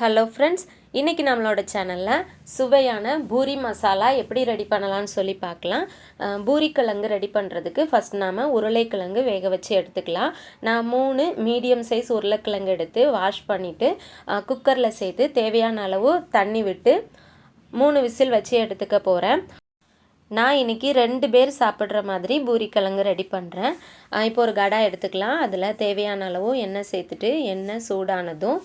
Hello friends இன்றைக்கி நம்மளோட சேனலில் சுவையான பூரி மசாலா எப்படி ரெடி பண்ணலான்னு சொல்லி பார்க்கலாம். பூரிக்கிழங்கு ரெடி பண்ணுறதுக்கு ஃபஸ்ட் நாம் உருளைக்கிழங்கு வேக வச்சு எடுத்துக்கலாம். நான் மூணு மீடியம் சைஸ் உருளைக்கிழங்கு எடுத்து வாஷ் பண்ணிவிட்டு குக்கரில் சேர்த்து தேவையான அளவு தண்ணி விட்டு மூணு விசில் வச்சு எடுத்துக்க போகிறேன் நான் இன்றைக்கி ரெண்டு பேர் சாப்பிட்ற மாதிரி பூரிக்கிழங்கு ரெடி பண்ணுறேன் இப்போ ஒரு கடா எடுத்துக்கலாம். அதில் தேவையான அளவு எண்ணெய் சேர்த்துட்டு எண்ணெய் சூடானதும்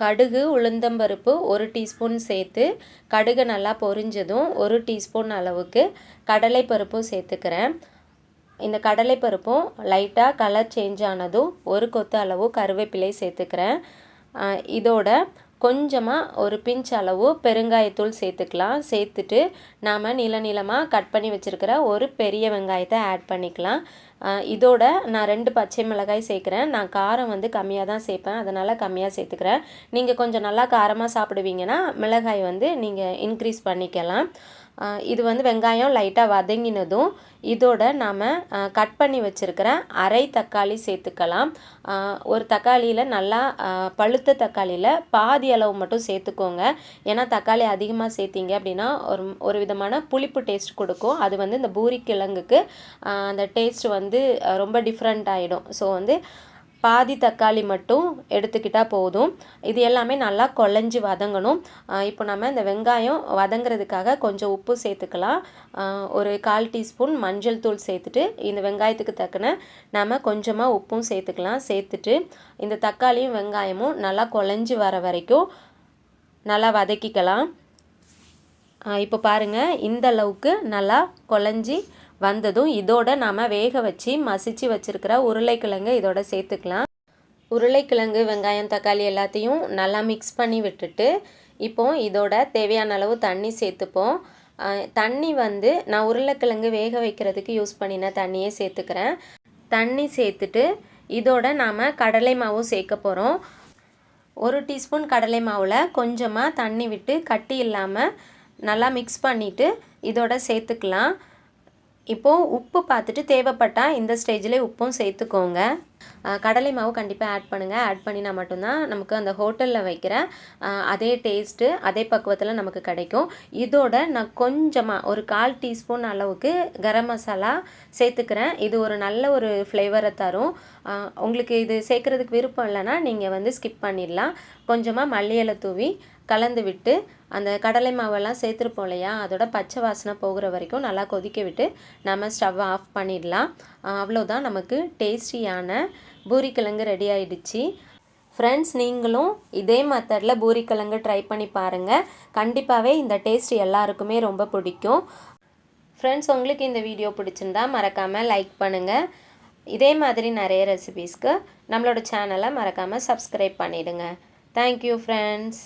கடுகு உளுந்தம்பருப்பு ஒரு டீஸ்பூன் சேர்த்து கடுகு நல்லா பொரிஞ்சதும் ஒரு டீஸ்பூன் அளவுக்கு கடலைப்பருப்பும் சேர்த்துக்கிறேன். இந்த கடலைப்பருப்பும் லைட்டாக கலர் சேஞ்ச் ஆனதும் ஒரு கொத்து அளவு கருவேப்பிலை சேர்த்துக்கிறேன். இதோட கொஞ்சமாக ஒரு பிஞ்ச் அளவு பெருங்காயத்தூள் சேர்த்துக்கலாம். சேர்த்துட்டு நாம் நீள நீளமாக கட் பண்ணி வச்சுருக்கிற ஒரு பெரிய வெங்காயத்தை ஆட் பண்ணிக்கலாம். இதோட நான் ரெண்டு பச்சை மிளகாய் சேர்க்குறேன். நான் காரம் வந்து கம்மியாக தான் சேர்ப்பேன். அதனால் கம்மியாக சேர்த்துக்கிறேன். நீங்கள் கொஞ்சம் நல்லா காரமாக சாப்பிடுவீங்கன்னா மிளகாய் வந்து நீங்கள் இன்க்ரீஸ் பண்ணிக்கலாம். இது வந்து வெங்காயம் லைட்டாக வதங்கினதும் இதோட நாம் கட் பண்ணி வச்சுருக்கிற அரை தக்காளி சேர்த்துக்கலாம். ஒரு தக்காளியில் நல்லா பழுத்த தக்காளியில் பாதி அளவு மட்டும் சேர்த்துக்கோங்க. ஏன்னா தக்காளி அதிகமாக சேர்த்திங்க அப்படின்னா ஒரு ஒரு விதமான புளிப்பு டேஸ்ட் கொடுக்கும். அது வந்து இந்த பூரி கிழங்குக்கு அந்த டேஸ்ட் வந்து ரொம்ப டிஃப்ரெண்ட் ஆகிடும் ஸோ வந்து பாதி தக்காளி மட்டும் எடுத்துக்கிட்டால் போதும். இது எல்லாமே நல்லா குழஞ்சி வதங்கணும். இப்போ நம்ம இந்த வெங்காயம் வதங்குறதுக்காக கொஞ்சம் உப்பு சேர்த்துக்கலாம். ஒரு கால் டீஸ்பூன் மஞ்சள் தூள் சேர்த்துட்டு இந்த வெங்காயத்துக்கு தக்கன நம்ம கொஞ்சமாக உப்பும் சேர்த்துக்கலாம். சேர்த்துட்டு இந்த தக்காளியும் வெங்காயமும் நல்லா குழஞ்சி வர வரைக்கும் நல்லா வதக்கிக்கலாம். இப்போ பாருங்கள் இந்த அளவுக்கு நல்லா குழஞ்சி வந்ததும் இதோட நாம் வேக வச்சு மசிச்சு வச்சுருக்கிற உருளைக்கிழங்கு இதோட சேர்த்துக்கலாம். உருளைக்கிழங்கு வெங்காயம் தக்காளி எல்லாத்தையும் நல்லா மிக்ஸ் பண்ணி விட்டுட்டு இப்போ இதோட தேவையான அளவு தண்ணி சேர்த்துப்போம். தண்ணி வந்து நான் உருளைக்கிழங்கு வேக வைக்கிறதுக்கு யூஸ் பண்ணின தண்ணியே சேர்த்துக்கிறேன். தண்ணி சேர்த்துட்டு இதோட நாம் கடலை மாவும் சேர்க்க போகிறோம் ஒரு டீஸ்பூன் கடலை மாவில் கொஞ்சமாக தண்ணி விட்டு கட்டி இல்லாமல் நல்லா மிக்ஸ் பண்ணிவிட்டு இதோட சேர்த்துக்கலாம். இப்போது உப்பு பார்த்துட்டு தேவைப்பட்டால் இந்த ஸ்டேஜ்லேயே உப்பும் சேர்த்துக்கோங்க. கடலை மாவு கண்டிப்பாக ஆட் பண்ணுங்கள் ஆட் பண்ணினா மட்டும்தான் நமக்கு அந்த ஹோட்டலில் வைக்கிற அதே டேஸ்ட்டு அதே பக்குவத்தில் நமக்கு கிடைக்கும். இதோட நான் கொஞ்சமாக ஒரு கால் டீஸ்பூன் அளவுக்கு கரம் மசாலா சேர்த்துக்கிறேன். இது ஒரு நல்ல ஒரு ஃப்ளேவரை தரும். உங்களுக்கு இது சேர்க்குறதுக்கு விருப்பம் இல்லைன்னா நீங்கள் வந்து ஸ்கிப் பண்ணிடலாம். கொஞ்சமாக மல்லியலை தூவி கலந்து விட்டு அந்த கடலை மாவெல்லாம் சேர்த்துருப்போம் இல்லையா? அதோட பச்சை வாசனை போகிற வரைக்கும் நல்லா கொதிக்க விட்டு நம்ம ஸ்டவ்வை ஆஃப் பண்ணிடலாம். அவ்வளோதான் நமக்கு டேஸ்டியான பூரிக்கிழங்கு ரெடி ஆயிடுச்சு. ஃப்ரெண்ட்ஸ் நீங்களும் இதே மெத்தடில் பூரிக்கிழங்கு ட்ரை பண்ணி பாருங்கள் கண்டிப்பாகவே இந்த டேஸ்ட் எல்லாருக்குமே ரொம்ப பிடிக்கும். ஃப்ரெண்ட்ஸ் உங்களுக்கு இந்த வீடியோ பிடிச்சிருந்தா மறக்காமல் லைக் பண்ணுங்கள் இதே மாதிரி நிறைய ரெசிபீஸ்க்கு நம்மளோட சேனலை மறக்காமல் சப்ஸ்கிரைப் பண்ணிவிடுங்க தேங்க்யூ ஃப்ரெண்ட்ஸ்